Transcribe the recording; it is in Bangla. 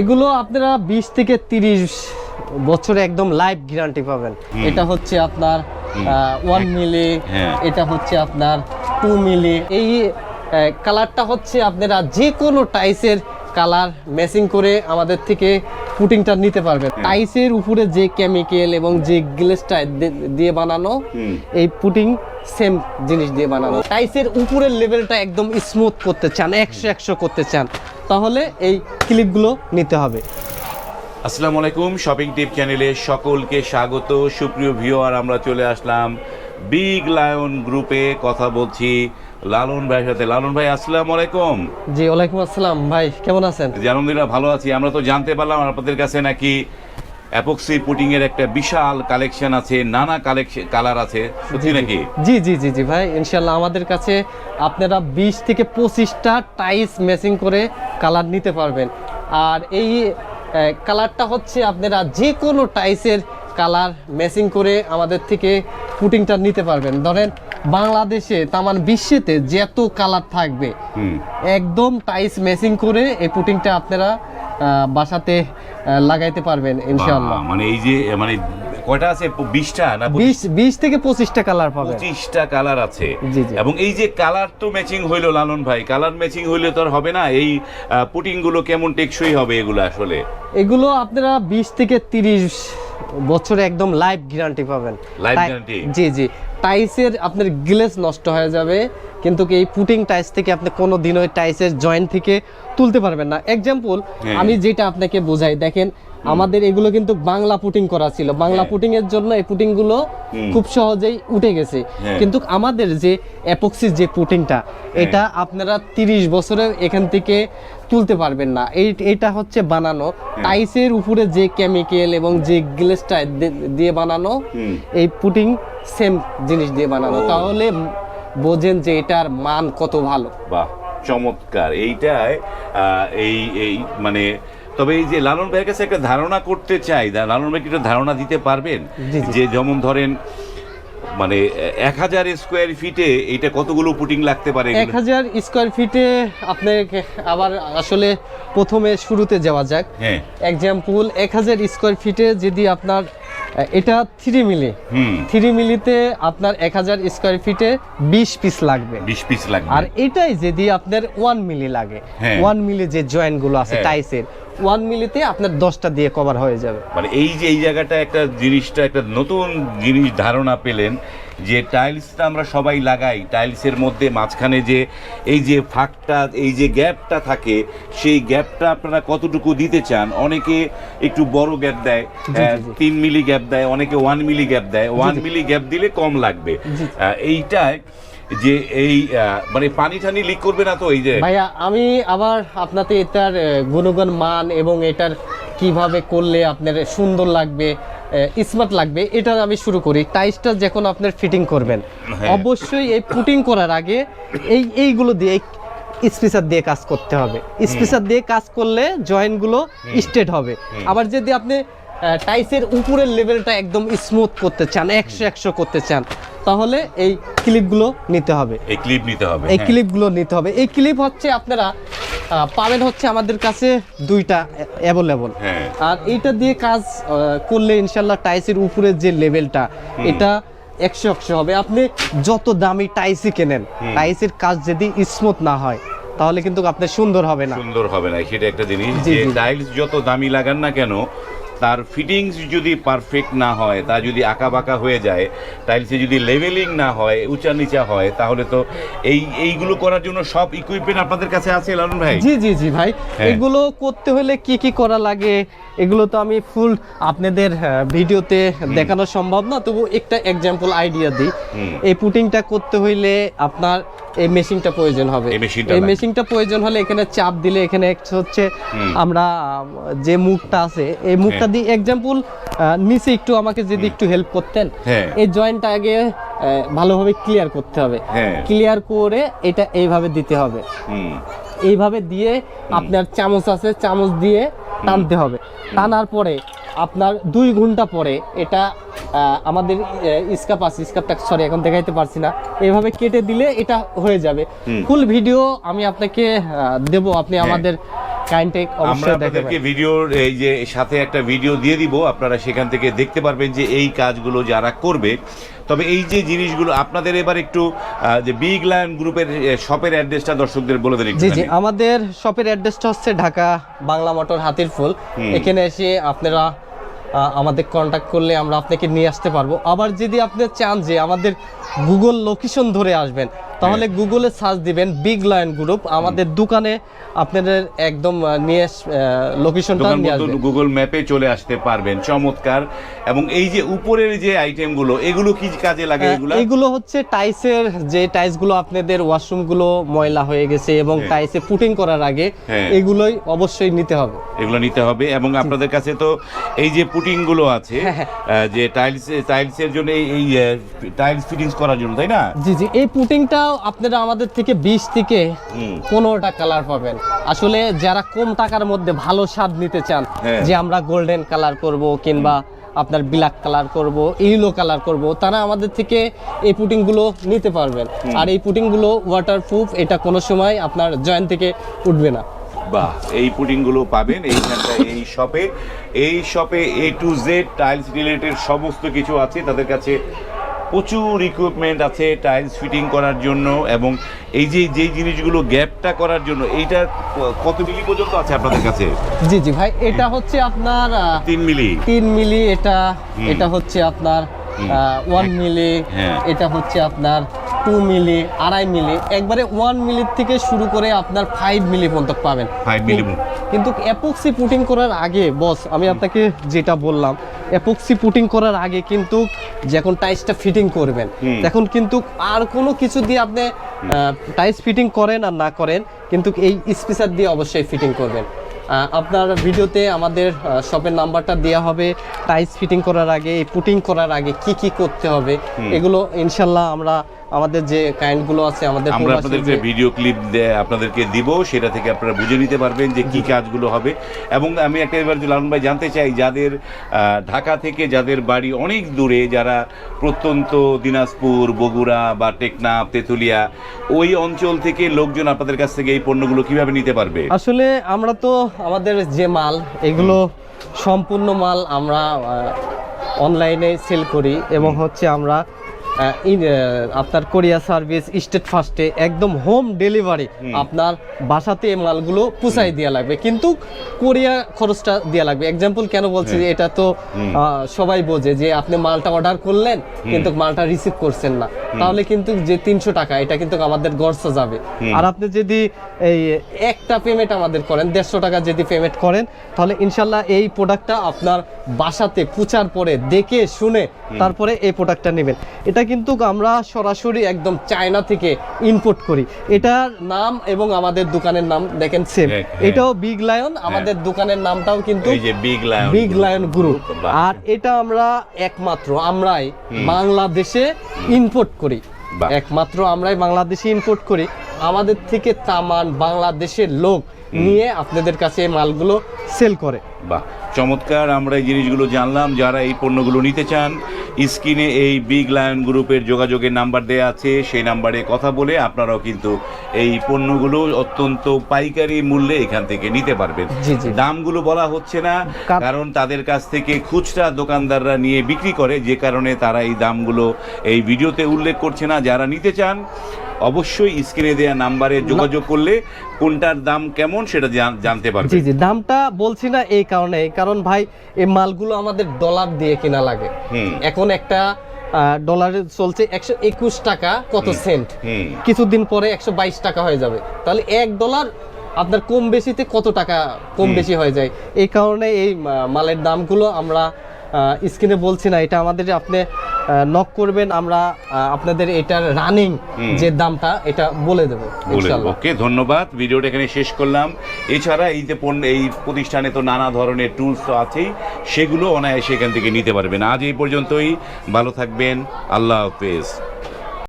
এগুলো আপনারা বিশ থেকে তিরিশ বছরে একদম লাইভ গ্যারান্টি পাবেন। এটা হচ্ছে আপনার ওয়ান মিলি হ্যাঁ। এটা হচ্ছে আপনার টু মিলি এই কালারটা হচ্ছে আপনারা যে কোনো টাইসের কালার ম্যাচিং করে আমাদের থেকে পুটিংটা নিতে পারবেন। টাইসের উপরে যে কেমিক্যাল এবং যে গ্লেসটা দিয়ে বানানো এই পুটিং সেম জিনিস দিয়ে বানানো। টাইসের উপরের লেভেলটা একদম স্মুথ করতে চান একশো একশো করতে চান। তাহলে এই ক্লিপগুলো নিতে হবে। আসসালামু আলাইকুম শপিং টিপ চ্যানেলে সকলকে স্বাগত। সুপ্রিয় ভিওয়ার আমরা চলে আসলাম বিগ লায়ন গ্রুপে কথা বলছি লালন ভাইয়ের সাথে। লালন ভাই আসসালাম আলাইকুম। জি ওয়ালাইকুম আসসালাম। ভাই কেমন আছেন? জি আলহামদুলিল্লাহ ভালো আছি। আমরা তো জানতে পারলাম আপনাদের কাছে নাকি অ্যাপক্সি পুটিং এর একটা বিশাল কালেকশন আছে নানা কালেকশন কালার আছে। সত্যি নাকি? জি জি জি জি ভাই ইনশাল্লাহ আমাদের কাছে আপনারা বিশ থেকে পঁচিশটা টাইস ম্যাচিং করে কালার নিতে পারবেন। আর এই কালারটা হচ্ছে আপনারা যে কোনো টাইসের কালার ম্যাচিং করে আমাদের থেকে পুটিংটা নিতে পারবেন। ধরেন বাংলাদেশে তামান বিশ্বেতে যত কালার থাকবে একদম টাইস ম্যাচিং করে এই পুটিংটা আপনারা বাসাতে লাগাইতে পারবেন ইনশাল্লাহ বাহ, মানে এই যে মানে কয়টা আছে? বিশটা না বিশ বিশ থেকে পঁচিশটা কালার পাবেন। পঁচিশটা কালার আছে। এবং এই যে কালার তো ম্যাচিং হইল লালন ভাই কালার ম্যাচিং হইলে তো আর হবে না? এই পুটিংগুলো কেমন টেকসই হবে এগুলো আসলে? এগুলো আপনারা বিশ থেকে তিরিশ বছরে একদম লাইভ গ্যারান্টি পাবেন। Live গ্যারান্টি জি জি। টাইসের আপনার গ্লেস নষ্ট হয়ে যাবে কিন্তু কি এই পুটিং টাইস থেকে আপনি কোনো দিন ওই টাইসের জয়েন্ট থেকে তুলতে পারবেন না এক্সাম্পল হ্যাঁ। আমি যেটা আপনাকে বোঝাই দেখেন আমাদের এগুলো কিন্তু বাংলা পুটিং করা ছিল। বাংলা হ্যাঁ। পুটিং এর জন্য এই পুটিংগুলো খুব সহজেই উঠে গেছে। হ্যাঁ। কিন্তু আমাদের যে অ্যাপক্সির যে পুটিংটা এটা আপনারা তিরিশ বছরে এখান থেকে তুলতে পারবেন না। এই এটা হচ্ছে বানানো। টাইসের উপরে যে কেমিক্যাল এবং যে গ্লেসটা দিয়ে বানানো এই পুটিং সেম জিনিস দিয়ে বানানো। তাহলে বোঝেন যে এটার মান কত ভালো। বাহ চমৎকার। এইটাই এই এই মানে তবে এই যে লালন ভাইয়ের কাছে একটা ধারণা করতে চাই লালন ভাই একটা ধারণা দিতে পারবেন। যে যেমন ধরেন মানে এক হাজার স্কোয়ার ফিটে এইটা কতগুলো পুটিং লাগতে পারে এক হাজার স্কোয়ার ফিটে আপনার আবার আসলে প্রথমে শুরুতে যাওয়া যাক। হ্যাঁ। এক্সাম্পল এক হাজার স্কোয়ার ফিটে যদি আপনার এটা থ্রি মিলি। থ্রি মিলিতে আপনার এক হাজার স্কোয়ার ফিটে বিশ পিস লাগবে। বিশ পিস লাগবে। আর এটাই যদি আপনার ওয়ান মিলি লাগে। হ্যাঁ। ওয়ান মিলি যে জয়েন্টগুলো আছে হ্যাঁ। টাইসের ওয়ান মিলিতে আপনার দশটা দিয়ে কভার হয়ে যাবে। মানে এই যে এই জায়গাটা একটা জিনিসটা একটা নতুন জিনিস ধারণা পেলেন যে টাইলসটা আমরা সবাই লাগাই টাইলসের মধ্যে মাঝখানে যে এই যে ফাঁকটা এই যে গ্যাপটা থাকে সেই গ্যাপটা আপনারা কতটুকু দিতে চান? অনেকে একটু বড় গ্যাপ দেয়। তিন মিলি গ্যাপ দেয় অনেকে ওয়ান মিলি গ্যাপ দেয়। ওয়ান মিলি গ্যাপ দিলে কম লাগবে। এইটায় যে এই মানে পানি টানি লিক করবে না তো এই যে? ভাইয়া আমি আবার আপনাতে এটার আহ, গুণগণ মান এবং এটার কীভাবে করলে আপনার সুন্দর লাগবে স্মার্ট লাগবে এটা আমি শুরু করি। টাইসটা যখন আপনার ফিটিং করবেন হ্যাঁ। অবশ্যই এই পুটিং করার আগে এই এইগুলো দিয়ে স্পেসার দিয়ে কাজ করতে হবে। স্পেসার দিয়ে কাজ করলে জয়েন্টগুলো স্ট্রেট হবে। আবার যদি আপনি টাইসের উপরের লেভেলটা একদম স্মুথ করতে চান একশো একশো করতে চান তাহলে এই ক্লিপগুলো নিতে হবে। এই ক্লিপ নিতে হবে এই হ্যাঁ। ক্লিপগুলো নিতে হবে। এই ক্লিপ হচ্ছে আপনারা পাবেন হচ্ছে আমাদের কাছে দুইটা অ্যাভেলেবল। হ্যাঁ। আর এইটা দিয়ে কাজ করলে ইনশাল্লাহ টাইসের উপরের যে লেভেলটা এটা একশো একশো হবে। আপনি যত দামি টাইসি কেনেন টাইসের কাজ যদি স্মুথ না হয় তাহলে কিন্তু আপনার সুন্দর হবে না। সুন্দর হবে না। সেটা একটা জিনিস যে টাইলস যত দামি লাগান না কেন তার ফিটিংস যদি পারফেক্ট না হয় তা যদি আঁকা বাঁকা হয়ে যায় টাইলসে যদি লেভেলিং না হয় উঁচা নিচা হয় তাহলে তো এই এইগুলো করার জন্য সব ইকুইপমেন্ট আপনাদের কাছে আছে লালন ভাই? জি জি জি ভাই। হ্যাঁ। এগুলো করতে হলে কি কি করা লাগে? এগুলো তো আমি ফুল আপনাদের ভিডিওতে দেখানো সম্ভব না তবু একটা এক্সাম্পল আইডিয়া দিই। এই পুটিংটা করতে হইলে আপনার এই মেশিনটা প্রয়োজন হবে। এই। মেশিনটা প্রয়োজন হলে এখানে চাপ দিলে এখানে হচ্ছে আমরা যে মুখটা আছে এই মুখটা দিয়ে এক্সাম্পল নিচে একটু আমাকে যদি একটু হেল্প করতেন হ্যাঁ। এই জয়েন্টটা আগে ভালোভাবে ক্লিয়ার করতে হবে। ক্লিয়ার করে এটা এইভাবে দিতে হবে। এইভাবে দিয়ে আপনার চামচ আছে চামচ দিয়ে টানতে হবে। টানার পরে আপনার দুই ঘণ্টা পরে এটা আমাদের স্কাপ আছে স্কাপটা সরি এখন দেখাইতে পারছি না। এইভাবে কেটে দিলে এটা হয়ে যাবে। ফুল ভিডিও আমি আপনাকে দেব। আপনি হ্যাঁ। আমাদের কাইন্টেক আমরা অবশ্যই আপনাদেরকে ভিডিওর এই যে সাথে একটা ভিডিও দিয়ে দিব। আপনারা সেখান থেকে দেখতে পারবেন যে এই কাজগুলো যারা করবে। তবে এই যে জিনিসগুলো আপনাদের এবার একটু যে বিগ লায়ন গ্রুপের শপের অ্যাড্রেসটা দর্শকদের বলে দেন জি জি। আমাদের শপের অ্যাড্রেসটা হচ্ছে ঢাকা বাংলা মোটর হাতির ফুল। এখানে এসে আপনারা আমাদের কন্ট্যাক্ট করলে আমরা আপনাকে নিয়ে আসতে পারব। আবার যদি আপনি চান যে আমাদের গুগল লোকেশন ধরে আসবেন তাহলে গুগলে সার্চ দিবেন বিগ লায়ন গ্রুপ আমাদের দোকানে আপনাদের একদম নিয়ে লোকেশনটা নিয়ে মতো আসবেন গুগল ম্যাপে চলে আসতে পারবেন চমৎকার। এবং এই যে উপরের যে আইটেমগুলো এগুলো কি কাজে লাগে এগুলো? এগুলো হচ্ছে টাইসের যে টাইলসগুলো আপনাদের ওয়াশরুমগুলো ময়লা হয়ে গেছে এবং হ্যাঁ। টাইসে পুটিং করার আগে হ্যাঁ। এগুলোই অবশ্যই নিতে হবে। এগুলো নিতে হবে এবং আপনাদের কাছে তো এই যে পুটিংগুলো আছে হ্যাঁ, যে টাইলস টাইলস এর জন্য এই- এই টাইলস ফিটিংস করার জন্য তাই না? জি জি। এই পুটিংটাও আপনারা আমাদের থেকে বিশ থেকে। পনেরোটা কালার পাবেন। আসলে যারা কম টাকার মধ্যে ভালো স্বাদ নিতে চান হ্যাঁ। যে আমরা গোল্ডেন কালার করব কিংবা আপনার ব্ল্যাক কালার করব ইয়েলো কালার করব তারা আমাদের থেকে এই পুটিংগুলো নিতে পারবেন। আর এই পুটিংগুলো ওয়াটারপ্রুফ এটা কোনো সময় আপনার জয়েন্ট থেকে উঠবে না। বাহ এই পুডিংগুলো পাবেন এইখানটা এই শপে এই শপে A to Z tiles related সমস্ত কিছু আছে তাদের কাছে প্রচুর ইকুইপমেন্ট আছে টাইলস ফিটিং করার জন্য এবং এই যে যেই জিনিসগুলো গ্যাপটা করার জন্য এইটা কত মিলি পর্যন্ত আছে আপনাদের কাছে? জি জি ভাই এটা হচ্ছে আপনার তিন মিলি। তিন মিলি এটা এটা হচ্ছে আপনার। ওয়ান মিলি হ্যাঁ। এটা হচ্ছে আপনার টু মিলি আড়াই মিলি। একবারে ওয়ান মিলি থেকে শুরু করে আপনার ফাইভ মিলি পর্যন্ত পাবেন। 5 মিলি কিন- কিন্তু অ্যাপক্সি পুটিং করার আগে বস আমি আপনাকে যেটা বললাম অ্যাপক্সি পুটিং করার আগে কিন্তু যখন টাইসটা ফিটিং করবেন। তখন কিন্তু আর কোনো কিছু দিয়ে আপনি টাইস ফিটিং করেন আর না করেন কিন্তু এই স্পেসার দিয়ে অবশ্যই ফিটিং করবেন আপনার ভিডিওতে আমাদের শপের নাম্বারটা দেওয়া হবে টাইস ফিটিং করার আগে পুটিং করার আগে কি কি করতে হবে এগুলো ইনশাল্লাহ আমরা আমাদের যে কাইন্ডগুলো আছে আমাদের আমরা আপনাদেরকে যে- ভিডিও ক্লিপ আপনাদেরকে দিব সেটা থেকে আপনারা বুঝে নিতে পারবেন যে কি কাজগুলো হবে। এবং আমি একটা এবার লালন ভাই জানতে চাই যাদের ঢাকা থেকে যাদের বাড়ি অনেক দূরে যারা প্রত্যন্ত দিনাজপুর বগুড়া বা টেকনাফ তেঁতুলিয়া ওই অঞ্চল থেকে লোকজন আপনাদের কাছ থেকে এই পণ্যগুলো কীভাবে নিতে পারবে? আসলে আমরা তো আমাদের যে মাল এগুলো সম্পূর্ণ মাল আমরা অনলাইনে সেল করি এবং হচ্ছে আমরা আপনার কোরিয়া সার্ভিস স্টেট ফার্স্টে একদম হোম ডেলিভারি আপনার বাসাতে এই মালগুলো পুষাই দেওয়া লাগবে। কিন্তু কোরিয়া খরচটা দেওয়া লাগবে। এক্সাম্পল কেন বলছি যে এটা তো আহ, সবাই বোঝে যে আপনি মালটা অর্ডার করলেন কিন্তু মালটা রিসিভ করছেন না। তাহলে কিন্তু যে তিনশো টাকা এটা কিন্তু আমাদের গড়সা যাবে। আর আপনি যদি এই একটা পেমেন্ট আমাদের করেন দেড়শো টাকা যদি পেমেন্ট করেন তাহলে ইনশাল্লাহ এই প্রোডাক্টটা আপনার বাসাতে পুচার পরে দেখে শুনে তারপরে এই প্রোডাক্টটা নেবেন। এটা কিন্তু আমরা সরাসরি একদম চায়না থেকে ইম্পোর্ট করি। এটার নাম এবং আমাদের দোকানের নাম দেখেন সেম হ্যাঁ, হ্যাঁ। এটাও বিগ লায়ন আমাদের দোকানের নামটাও কিন্তু big lion big lion group আর এটা আমরা একমাত্র আমরাই বাংলাদেশে ইম্পোর্ট করি। একমাত্র আমরাই বাংলাদেশে ইম্পোর্ট করি। আমাদের থেকে তামান বাংলাদেশের লোক নিয়ে আপনাদের কাছে এই মালগুলো সেল করে। বাহ। চমৎকার আমরা এই জিনিসগুলো জানলাম। যারা এই পণ্যগুলো নিতে চান স্ক্রিনে এই বিগ লায়ন গ্রুপের যোগাযোগের নাম্বার দেওয়া আছে। সেই নাম্বারে কথা বলে আপনারাও কিন্তু এই পণ্যগুলো অত্যন্ত পাইকারি মূল্যে এখান থেকে নিতে পারবেন। দামগুলো বলা হচ্ছে না কারণ তাদের কাছ থেকে খুচরা দোকানদাররা নিয়ে বিক্রি করে যে কারণে তারা এই দামগুলো এই ভিডিওতে উল্লেখ করছে না। যারা নিতে চান অবশ্যই স্ক্রিনে দেওয়া নাম্বারে যোগাযোগ করলে কোনটার দাম কেমন সেটা জানতে পারবে। জি জি দামটা বলছি না এই কারণে কারণ ভাই এই মালগুলো আমাদের ডলার দিয়ে কেনা লাগে। এখন একটা ডলারে চলছে একশো একুশ টাকা কত সেন্ট কিছুদিন পরে একশো বাইশ টাকা হয়ে যাবে। তাহলে এক ডলার আপনার কম বেশিতে কত টাকা কম বেশি হয়ে যায়? এই কারণে এই মালের দামগুলো আমরা স্ক্রিনে বলছি না। এটা আমাদের আপনি নক করবেন আমরা আপনাদের এটার রানিং যে দামটা এটা বলে দেবো ওকে ধন্যবাদ। ভিডিওটা এখানে শেষ করলাম। এছাড়া এই যে পণ্য এই প্রতিষ্ঠানে তো নানা ধরনের টুলস তো আছেই সেগুলো অনায়াসে এখান থেকে নিতে পারবেন। আজ এই পর্যন্তই। ভালো থাকবেন। আল্লাহ হাফেজ।